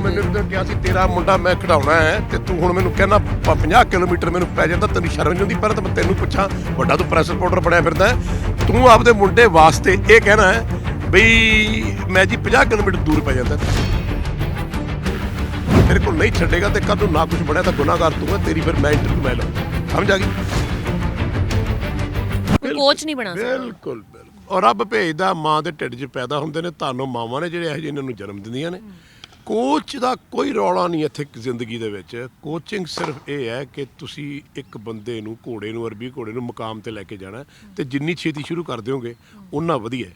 ਤੂੰ ਮੈਨੂੰ ਤਾਂ ਕਿਹਾ ਸੀ ਤੇਰਾ ਮੁੰਡਾ ਮੈਂ ਖਿਡਾਉਣਾ ਹੈ ਤੇ ਤੂੰ ਹੁਣ ਮੈਨੂੰ ਕਹਿੰਦਾ 50 ਕਿਲੋਮੀਟਰ ਮੈਨੂੰ ਪੈ ਜਾਂਦਾ ਤੈਨੂੰ ਸ਼ਰਮ ਨਹੀਂ ਆਉਂਦੀ ਪਰ ਤਾਂ ਮੈਂ ਤੈਨੂੰ ਪੁੱਛਾਂ ਵੱਡਾ ਤੂੰ ਪ੍ਰੈਸ ਰਿਪੋਰਟਰ ਬਣਿਆ ਫਿਰਦਾ ਹੈ। ਤੂੰ ਆਪਦੇ ਮੁੰਡੇ ਵਾਸਤੇ ਇਹ ਕਹਿਣਾ ਹੈ ਬਈ ਮੈਂ ਜੀ 50 ਕਿਲੋਮੀਟਰ ਦੂਰ ਪੈ ਜਾਂਦਾ। ਤੇਰੇ ਕੋਲ ਨਹੀਂ ਛੱਡੇਗਾ ਤੇ ਕਦੋਂ ਨਾ ਕੁਝ ਬਣਿਆ ਤਾਂ ਗੁਨਾਹਗਾਰ ਤੂੰ ਹੈ ਤੇਰੀ ਫਿਰ ਮੈਂ ਇੰਟਰਵਿਊ ਮੈਂ ਲਵਾਂ ਸਮਝ ਆ ਗਈ? ਕੋਈ ਕੋਚ ਨਹੀਂ ਬਣਾ ਸਕਦਾ। ਬਿਲਕੁਲ ਬਿਲਕੁਲ। ਔਰ ਰੱਬ ਭੇਜਦਾ ਮਾਂ ਦੇ ਢਿੱਡ 'ਚ ਪੈਦਾ ਹੁੰਦੇ ਨੇ ਤੁਹਾਨੂੰ ਮਾਵਾਂ ਨੇ ਜਿਹੜੇ ਇਹੋ ਜਿਹੇ ਇਹਨਾਂ ਨੂੰ ਜਨਮ ਦਿੰਦੀਆਂ ਨੇ। ਕੋਚ ਦਾ ਕੋਈ ਰੌਲਾ ਨਹੀਂ ਇੱਥੇ ਜ਼ਿੰਦਗੀ ਦੇ ਵਿੱਚ। ਕੋਚਿੰਗ ਸਿਰਫ ਇਹ ਹੈ ਕਿ ਤੁਸੀਂ ਇੱਕ ਬੰਦੇ ਨੂੰ ਘੋੜੇ ਨੂੰ, ਅਰਬੀ ਘੋੜੇ ਨੂੰ ਮੁਕਾਮ ਤੇ ਲੈ ਕੇ ਜਾਣਾ ਹੈ ਤੇ ਜਿੰਨੀ ਛੇਤੀ ਸ਼ੁਰੂ ਕਰ ਦਿਓਗੇ ਉਨਾ ਵਧੀਆ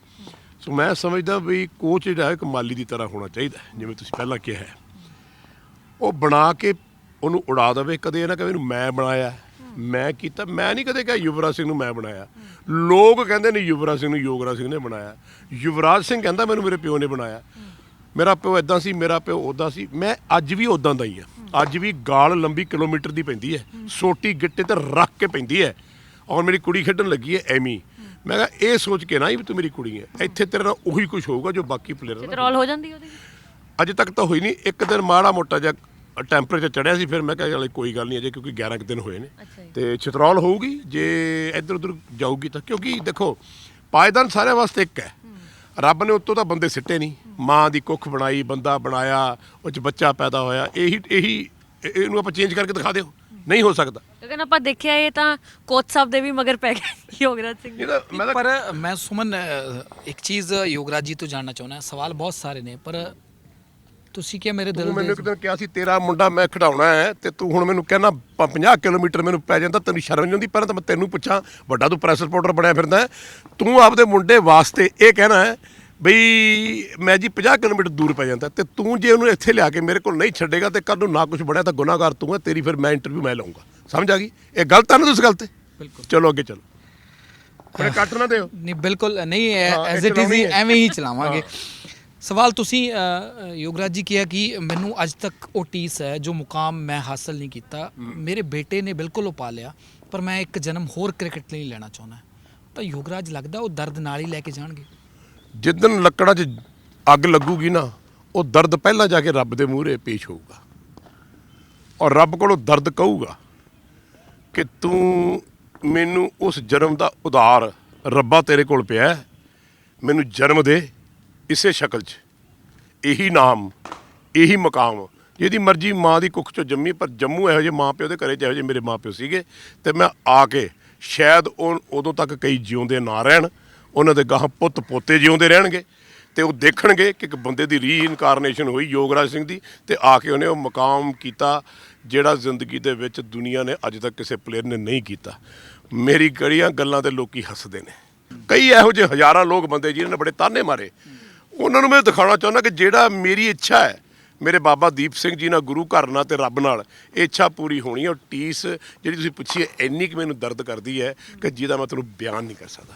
ਸੋ ਮੈਂ ਸਮਝਦਾ ਵੀ ਕੋਚ ਜਿਹੜਾ ਹੈ ਇੱਕ ਮਾਲੀ ਦੀ ਤਰ੍ਹਾਂ ਹੋਣਾ ਚਾਹੀਦਾ ਜਿਵੇਂ ਤੁਸੀਂ ਪਹਿਲਾਂ ਕਿਹਾ ਹੈ। ਉਹ ਬਣਾ ਕੇ ਉਹਨੂੰ ਉਡਾ ਦੇਵੇ, ਕਦੇ ਇਹ ਨਾ ਕਹੇ ਇਹਨੂੰ ਮੈਂ ਬਣਾਇਆ ਮੈਂ ਕੀਤਾ, ਮੈਂ ਨਹੀਂ ਕਦੇ ਕਿਹਾ ਯੁਵਰਾਜ ਸਿੰਘ ਨੂੰ ਮੈਂ ਬਣਾਇਆ ਲੋਕ ਕਹਿੰਦੇ ਨੇ ਯੁਵਰਾਜ ਸਿੰਘ ਨੂੰ ਯੋਗਰਾਜ ਸਿੰਘ ਨੇ ਬਣਾਇਆ ਯੁਵਰਾਜ ਸਿੰਘ ਕਹਿੰਦਾ ਮੈਨੂੰ ਮੇਰੇ ਪਿਓ ਨੇ ਬਣਾਇਆ ਮੇਰਾ ਪਿਓ ਇਦਾਂ ਸੀ ਮੇਰਾ ਪਿਓ ਉਦਾਂ ਸੀ। ਮੈਂ ਅੱਜ ਵੀ ਉਦਾਂ ਦਾ ਹੀ ਆ। ਅੱਜ ਵੀ ਗਾਲ ਲੰਬੀ ਕਿਲੋਮੀਟਰ ਦੀ ਪੈਂਦੀ ਹੈ। ਸੋਟੀ ਗਿੱਟੇ ਤੇ ਰੱਖ ਕੇ ਪੈਂਦੀ ਹੈ। ਔਰ ਮੇਰੀ ਕੁੜੀ ਖੇਡਣ ਲੱਗੀ ਹੈ ਐਮੀ ਮੈਂ ਕਿਹਾ ਇਹ ਸੋਚ ਕੇ ਨਾ ਵੀ ਤੂੰ ਮੇਰੀ ਕੁੜੀ ਹੈ। ਇੱਥੇ ਤੇਰੇ ਨਾਲ ਉਹੀ ਕੁਝ ਹੋਊਗਾ ਜੋ ਬਾਕੀ ਪਲੇਅਰ ਨਾਲ ਚਿਤਰੌਲ ਹੋ ਜਾਂਦੀ ਉਹਦੀ? ਅਜੇ ਤੱਕ ਤਾਂ ਹੋਈ ਨਹੀਂ। ਇੱਕ ਦਿਨ ਮਾੜਾ ਮੋਟਾ ਜਿਹਾ ਟੈਂਪਰੇਚਰ ਚੜਿਆ ਸੀ ਫਿਰ ਮੈਂ ਕਿਹਾ ਚਲ ਕੋਈ ਗੱਲ ਨਹੀਂ ਅਜੇ ਕਿਉਂਕਿ 11 ਕੁ ਦਿਨ ਹੋਏ ਨੇ। ਤੇ ਚਿਤਰੌਲ ਹੋਊਗੀ। ਜੇ ਇੱਧਰ ਉੱਧਰ ਜਾਊਗੀ ਤਾਂ ਕਿਉਂਕਿ ਦੇਖੋ ਪਾਇਦਾਨ ਸਾਰਿਆਂ ਵਾਸਤੇ ਇੱਕ ਹੈ। ਰੱਬ ਨੇ ਉੱਤੋਂ ਤਾਂ ਬੰਦੇ ਸਿੱਟੇ ਨਹੀਂ। ਮਾਂ ਦੀ ਕੁੱਖ ਬਣਾਈ ਬੰਦਾ ਬਣਾਇਆ ਉਹ ਚ ਬੱਚਾ ਪੈਦਾ ਹੋਇਆ ਇਹੀ ਇਹੀ ਇਹ- ਇਹਨੂੰ ਆਪਾਂ ਚੇਂਜ ਕਰਕੇ ਦਿਖਾ ਦਿਓ। ਨਹੀਂ ਹੋ ਸਕਦਾ। ਲੇਕਿਨ ਆਪਾਂ ਦੇਖਿਆ ਇਹ ਤਾਂ ਕੋਚ ਸਾਹਿਬ ਦੇ ਵੀ ਮਗਰ ਪੈ ਗਏ ਯੋਗਰਾਜ ਸਿੰਘ ਇਹ ਤਾਂ ਮੈਂ ਤਾਂ ਪਰ ਮੈਂ ਸੁਮਨ ਇੱਕ ਚੀਜ਼ ਯੋਗਰਾਜ ਜੀ ਤੋਂ ਜਾਣਨਾ ਚਾਹੁੰਦਾ ਸਵਾਲ ਬਹੁਤ ਸਾਰੇ ਨੇ ਪਰ ਤੁਸੀਂ ਕੀ ਮੇਰੇ ਦਿਲ ਤੂੰ ਮੈਨੂੰ ਦੇ ਇੱਕ ਦਿਨ ਕਿਹਾ ਸੀ ਤੇਰਾ ਮੁੰਡਾ ਮੈਂ ਖਿਡਾਉਣਾ ਹੈ ਤੇ ਤੂੰ ਹੁਣ ਮੈਨੂੰ ਕਹਿੰਦਾ 50 ਕਿਲੋਮੀਟਰ ਮੈਨੂੰ ਪੈ ਜਾਂਦਾ ਤੈਨੂੰ ਸ਼ਰਮ ਨਹੀਂ ਆਉਂਦੀ? ਪਰ ਤਾਂ ਮੈਂ ਤੈਨੂੰ ਪੁੱਛਾਂ ਵੱਡਾ ਤੂੰ ਪ੍ਰੈਸ ਰਿਪੋਰਟਰ ਬਣਿਆ ਫਿਰਦਾ। ਤੂੰ ਆਪਦੇ ਮੁੰਡੇ ਵਾਸਤੇ ਇਹ ਕਹਿਣਾ ਹੈ ਬਈ ਮੈਂ ਜੀ 50 ਕਿਲੋਮੀਟਰ ਦੂਰ ਪੈ ਜਾਂਦਾ ਤੇ ਤੂੰ ਜੇ ਉਹਨੂੰ ਇੱਥੇ ਲਿਆ ਕੇ ਮੇਰੇ ਕੋਲ ਨਹੀਂ ਛੱਡੇਗਾ ਤੇ ਕੱਲ ਨੂੰ ਨਾ ਕੁਝ ਬਣਿਆ ਤਾਂ ਗੁਨਾਹਗਾਰ ਤੂੰ ਹੈ ਤੇਰੀ ਫਿਰ ਮੈਂ ਇੰਟਰਵਿਊ ਮੈਂ ਲਵਾਂਗਾ ਸਮਝ ਆ ਗਈ? ਇਹ ਗਲਤ ਆ ਨਾ ਤੁਸੀਂ ਗਲਤ? ਬਿਲਕੁਲ। ਚਲੋ ਅੱਗੇ ਚਲੋ। ਆਪਣੇ ਕੱਟ ਨਾ ਦਿਓ। ਨਹੀਂ ਬਿਲਕੁਲ ਨਹੀਂ ਐਜ਼ ਇਟ ਇਜ਼। ਐਵੇਂ ਹੀ ਚਲਾਵਾਂਗੇ। ਸਵਾਲ ਤੁਸੀਂ ਯੋਗਰਾਜ ਜੀ ਕਿਹਾ ਕਿ ਮੈਨੂੰ ਅੱਜ ਤੱਕ ਉਹ ਟੀਸ ਹੈ ਜੋ ਮੁਕਾਮ ਮੈਂ ਹਾਸਲ ਨਹੀਂ ਕੀਤਾ। ਮੇਰੇ ਬੇਟੇ ਨੇ ਬਿਲਕੁਲ ਉਹ ਪਾ ਲਿਆ ਪਰ ਮੈਂ ਇੱਕ ਜਨਮ ਹੋਰ ਕ੍ਰਿਕਟ ਲਈ ਲੈਣਾ ਚਾਹੁੰਦਾ। ਤਾਂ ਯੋਗਰਾਜ ਲੱਗਦਾ ਉਹ ਦਰਦ ਨਾਲ ਹੀ ਲੈ ਕੇ ਜਾਣਗੇ? ਜਿੱਦਨ ਲੱਕੜਾਂ 'ਚ ਅੱਗ ਲੱਗੂਗੀ ਨਾ, ਉਹ ਦਰਦ ਪਹਿਲਾਂ ਜਾ ਕੇ ਰੱਬ ਦੇ ਮੂਹਰੇ ਪੇਸ਼ ਹੋਊਗਾ। ਔਰ ਰੱਬ ਕੋਲੋਂ ਦਰਦ ਕਹੂਗਾ ਕਿ ਤੂੰ ਮੈਨੂੰ ਉਸ ਜਨਮ ਦਾ ਉਧਾਰ ਰੱਬਾ ਤੇਰੇ ਕੋਲ ਪਿਆ ਮੈਨੂੰ ਜਨਮ ਦੇ ਇਸੇ ਸ਼ਕਲ 'ਚ। ਇਹੀ ਨਾਮ, ਇਹੀ ਮਕਾਮ। ਜਿਹਦੀ ਮਰਜ਼ੀ ਮਾਂ ਦੀ ਕੁੱਖ 'ਚੋਂ ਜੰਮੀ, ਪਰ ਜੰਮੂ ਇਹੋ ਜਿਹੇ ਮਾਂ ਪਿਓ ਦੇ ਘਰੇ 'ਚ ਇਹੋ ਜਿਹੇ ਮੇਰੇ ਮਾਂ ਪਿਓ ਸੀਗੇ ਤੇ ਮੈਂ ਆ ਕੇ ਸ਼ਾਇਦ ਉਹ ਉਦੋਂ ਤੱਕ ਕਈ ਜਿਉਂਦੇ ਨਾ ਰਹਿਣ। ਉਹਨਾਂ ਦੇ ਗਾਹ ਪੁੱਤ ਪੋਤੇ ਜਿਉਂਦੇ ਰਹਿਣਗੇ ਤੇ ਉਹ ਦੇਖਣਗੇ ਕਿ ਇੱਕ ਬੰਦੇ ਦੀ ਰੀਇਨਕਾਰਨੇਸ਼ਨ ਹੋਈ ਯੋਗਰਾਜ ਸਿੰਘ ਦੀ ਤੇ ਆ ਕੇ ਉਹਨੇ ਉਹ ਮਕਾਮ ਕੀਤਾ ਜਿਹੜਾ ਜ਼ਿੰਦਗੀ ਦੇ ਵਿੱਚ ਦੁਨੀਆ ਨੇ ਅੱਜ ਤੱਕ ਕਿਸੇ ਪਲੇਅਰ ਨੇ ਨਹੀਂ ਕੀਤਾ। ਮੇਰੀ ਗੜੀਆਂ ਗੱਲਾਂ ਤੇ ਲੋਕੀ ਹੱਸਦੇ ਨੇ। ਕਈ ਇਹੋ ਜਿਹੇ ਹਜ਼ਾਰਾਂ ਲੋਕ ਬੰਦੇ ਜਿਨ੍ਹਾਂ ਨੇ ਬੜੇ ਤਾਨੇ ਮਾਰੇ। ਉਹਨਾਂ ਨੂੰ ਮੈਂ ਦਿਖਾਉਣਾ ਚਾਹੁੰਦਾ ਕਿ ਜਿਹੜਾ ਮੇਰੀ ਇੱਛਾ ਹੈ, ਮੇਰੇ ਬਾਬਾ ਦੀਪ ਸਿੰਘ ਜੀ ਨਾਲ ਗੁਰੂ ਘਰ ਨਾਲ ਤੇ ਰੱਬ ਨਾਲ, ਇਹ ਇੱਛਾ ਪੂਰੀ ਹੋਣੀ ਹੈ। ਉਹ ਟੀਸ ਜਿਹੜੀ ਤੁਸੀਂ ਪੁੱਛੀ ਹੈ ਇੰਨੀ ਕਿ ਮੈਨੂੰ ਦਰਦ ਕਰਦੀ ਹੈ ਕਿ ਜਿਹਦਾ ਮੈਂ ਤੁਹਾਨੂੰ ਬਿਆਨ ਨਹੀਂ ਕਰ ਸਕਦਾ।